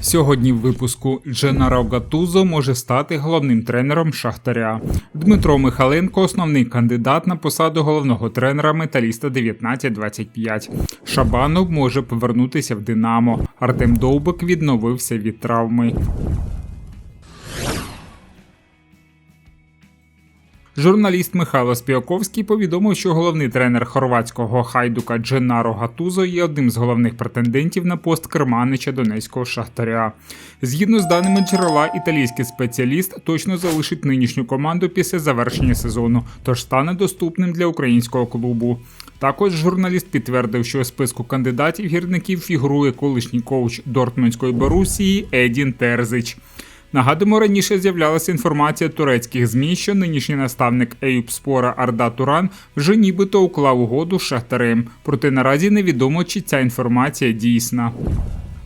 Сьогодні в випуску Дженаро Гатузо може стати головним тренером Шахтаря. Дмитро Михаленко основний кандидат на посаду головного тренера металіста 1925. Шабанов може повернутися в Динамо. Артем Довбик відновився від травми. Журналіст Михайло Спіаковський повідомив, що головний тренер хорватського хайдука Дженаро Гатузо є одним з головних претендентів на пост керманича донецького шахтаря. Згідно з даними джерела, італійський спеціаліст точно залишить нинішню команду після завершення сезону, тож стане доступним для українського клубу. Також журналіст підтвердив, що у списку кандидатів гірників фігурує колишній коуч Дортмундської Борусії Едін Терзич. Нагадуємо, раніше з'являлася інформація турецьких змі, що нинішній наставник Еюб Спора Арда Туран вже нібито уклав угоду з Шахтарем. Проте наразі невідомо, чи ця інформація дійсна.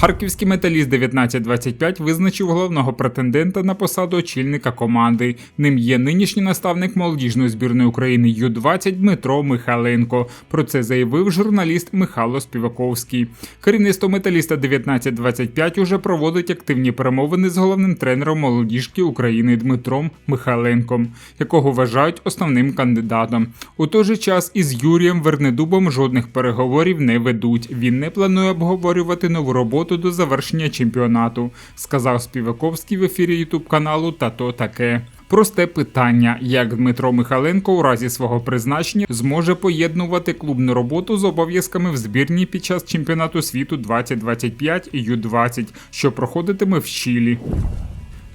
Харківський металіст 1925 визначив головного претендента на посаду очільника команди. Ним є нинішній наставник молодіжної збірної України Ю-20 Дмитро Михайленко. Про це заявив журналіст Михайло Співаковський. Керівництво металіста 1925 уже проводить активні перемовини з головним тренером молодіжки України Дмитром Михайленком, якого вважають основним кандидатом. У той же час із Юрієм Вернедубом жодних переговорів не ведуть. Він не планує обговорювати нову роботу до завершення чемпіонату, сказав Співаковський в ефірі Ютуб каналу Та то таке. Просте питання, як Дмитро Михаленко у разі свого призначення зможе поєднувати клубну роботу з обов'язками в збірні під час чемпіонату світу 2025 і Ю-20, що проходитиме в Чилі.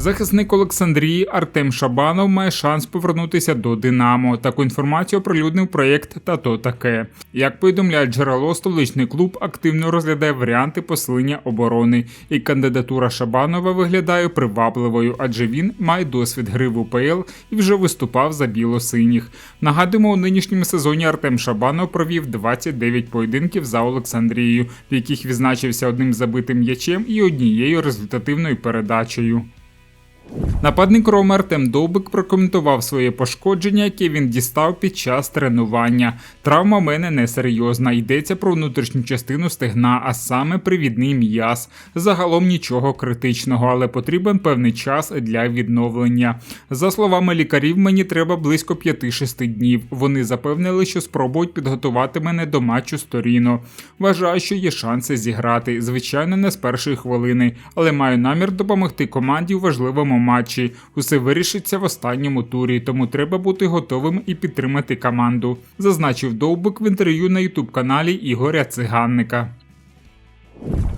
Захисник Олександрії Артем Шабанов має шанс повернутися до Динамо. Таку інформацію оприлюднив проєкт та то таке. Як повідомляє джерело, столичний клуб активно розглядає варіанти посилення оборони, і кандидатура Шабанова виглядає привабливою, адже він має досвід гри в УПЛ і вже виступав за біло-синіх. Нагадуємо, у нинішньому сезоні Артем Шабанов провів 29 поєдинків за Олександрією, в яких відзначився одним забитим м'ячем і однією результативною передачею. Нападник Рома Артем Довбик прокоментував своє пошкодження, яке він дістав під час тренування. Травма в мене несерйозна. Йдеться про внутрішню частину стегна, а саме привідний м'яз. Загалом нічого критичного, але потрібен певний час для відновлення. За словами лікарів, мені треба близько 5-6 днів. Вони запевнили, що спробують підготувати мене до матчу сторіно. Вважаю, що є шанси зіграти. Звичайно, не з першої хвилини, але маю намір допомогти команді у важливому матчі. Усе вирішиться в останньому турі, тому треба бути готовим і підтримати команду, зазначив Довбик в інтерв'ю на ютуб каналі Ігоря Циганника.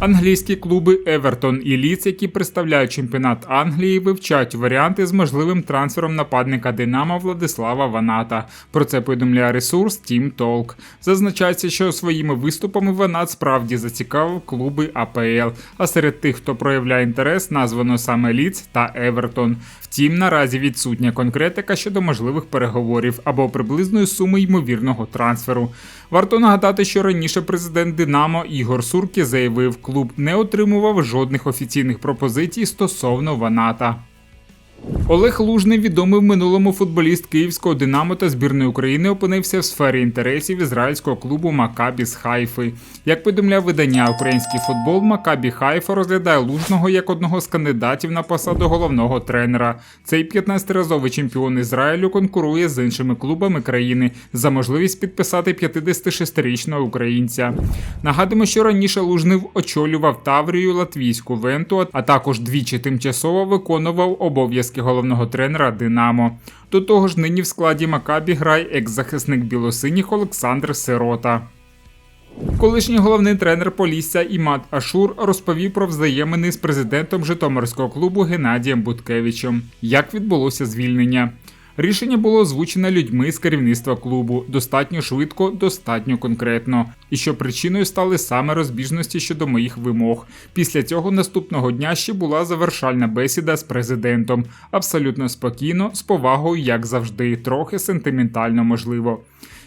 Англійські клуби Евертон і Ліц, які представляють чемпіонат Англії, вивчають варіанти з можливим трансфером нападника Динамо Владислава Ваната. Про це повідомляє ресурс Team Talk. Зазначається, що своїми виступами Ванат справді зацікавив клуби АПЛ. А серед тих, хто проявляє інтерес, названо саме Ліц та Евертон. Втім, наразі відсутня конкретика щодо можливих переговорів або приблизної суми ймовірного трансферу. Варто нагадати, що раніше президент Динамо Ігор Суркі заявив, клуб не отримував жодних офіційних пропозицій стосовно Ваната. Олег Лужний, відомий в минулому футболіст Київського Динамо та збірної України, опинився в сфері інтересів ізраїльського клубу Макабі з Хайфи. Як повідомляв видання Український футбол, Макабі Хайфа розглядає Лужного як одного з кандидатів на посаду головного тренера. Цей 15-разовий чемпіон Ізраїлю конкурує з іншими клубами країни за можливість підписати 56-річного українця. Нагадуємо, що раніше Лужний очолював Таврію Латвійську Венту, а також двічі тимчасово виконував обов'язки обов'язки головного тренера Динамо. До того ж, нині в складі Макабі грає екс-захисник білосиніх Олександр Сирота. Колишній головний тренер Полісся Імат Ашур розповів про взаємини з президентом Житомирського клубу Геннадієм Буткевичем. Як відбулося звільнення? Рішення було озвучене людьми з керівництва клубу достатньо швидко, достатньо конкретно, і що причиною стали саме розбіжності щодо моїх вимог. Після цього наступного дня ще була завершальна бесіда з президентом. Абсолютно спокійно, з повагою, як завжди, трохи сентиментально можливо.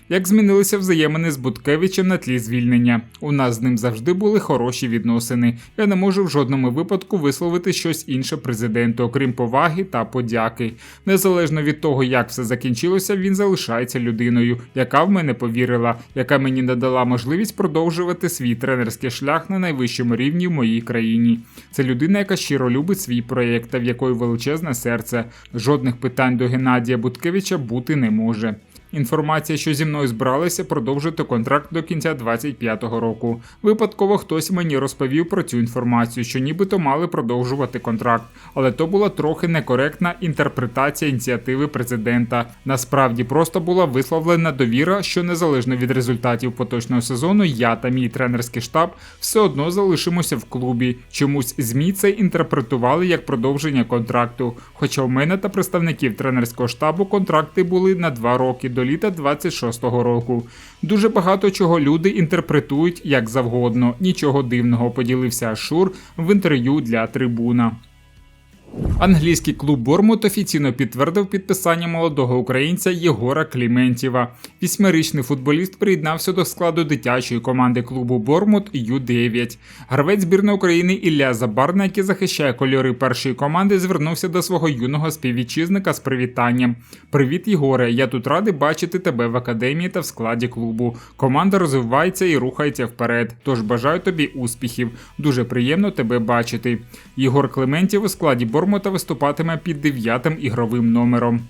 Як змінилися взаємини з Буткевичем на тлі звільнення. У нас з ним завжди були хороші відносини. Я не можу в жодному випадку висловити щось інше президенту, окрім поваги та подяки. Незалежно від того, як все закінчилося, він залишається людиною, яка в мене повірила, яка мені надала можливість продовжувати свій тренерський шлях на найвищому рівні в моїй країні. Це людина, яка щиро любить свій проєкт та в якої величезне серце. Жодних питань до Геннадія Буткевича бути не може. Інформація, що зі мною збиралися продовжити контракт до кінця 25-го року. Випадково хтось мені розповів про цю інформацію, що нібито мали продовжувати контракт, але то була трохи некоректна інтерпретація ініціативи президента. Насправді просто була висловлена довіра, що незалежно від результатів поточного сезону, я та мій тренерський штаб все одно залишимося в клубі. Чомусь змі це інтерпретували як продовження контракту. Хоча в мене та представників тренерського штабу контракти були на два роки до літа 26-го року. Дуже багато чого люди інтерпретують як завгодно. Нічого дивного поділився Шур в інтерв'ю для трибуна. Англійський клуб Бормут офіційно підтвердив підписання молодого українця Єгора Кліментєва. Вісьмирічний футболіст приєднався до складу дитячої команди клубу Бормут Ю-9. Гравець збірної України Ілля Забарна, який захищає кольори першої команди, звернувся до свого юного співвітчизника з привітанням. Привіт, Єгоре! Я тут радий бачити тебе в академії та в складі клубу. Команда розвивається і рухається вперед. Тож бажаю тобі успіхів. Дуже приємно тебе бачити. Єгор Клементів у складі Бормута виступатиме під дев'ятим ігровим номером.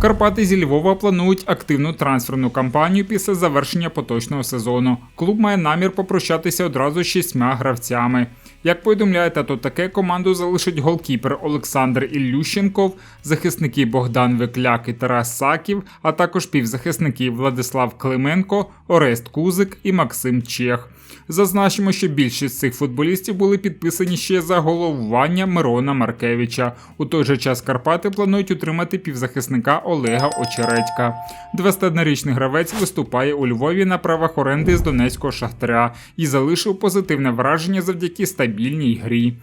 Карпати зі Львова планують активну трансферну кампанію після завершення поточного сезону. Клуб має намір попрощатися одразу з шістьма гравцями. Як повідомляє тато таке, команду залишить голкіпер Олександр Ілющенков, захисники Богдан Викляк і Тарас Саків, а також півзахисники Владислав Клименко, Орест Кузик і Максим Чех. Зазначимо, що більшість цих футболістів були підписані ще за головування Мирона Маркевича. У той же час Карпати планують утримати півзахисника Олега Очередька. 21-річний гравець виступає у Львові на правах оренди з Донецького шахтаря і залишив позитивне враження завдяки стабільній грі.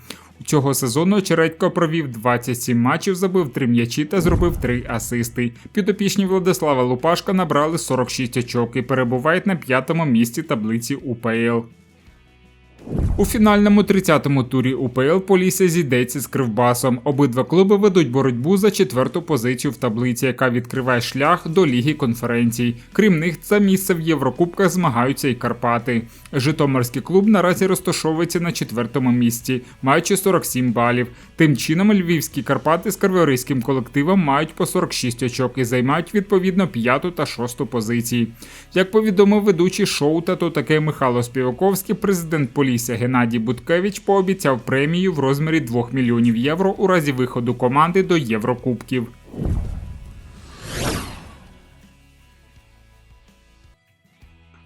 Цього сезону Чередько провів 27 матчів, забив 3 м'ячі та зробив 3 асисти. Підопічні Владислава Лупашка набрали 46 очок і перебувають на п'ятому місці таблиці УПЛ. У фінальному 30-му турі УПЛ Полісся зійдеться з Кривбасом. Обидва клуби ведуть боротьбу за четверту позицію в таблиці, яка відкриває шлях до Ліги конференцій. Крім них, за місце в Єврокубках змагаються і Карпати. Житомирський клуб наразі розташовується на четвертому місці, маючи 47 балів. Тим чином, львівські Карпати з карварийським колективом мають по 46 очок і займають відповідно п'яту та шосту позиції. Як повідомив ведучий шоу та то таке Михайло Співаковський, президент Полісся Геннадій Буткевич пообіцяв премію в розмірі 2 мільйонів євро у разі виходу команди до Єврокубків.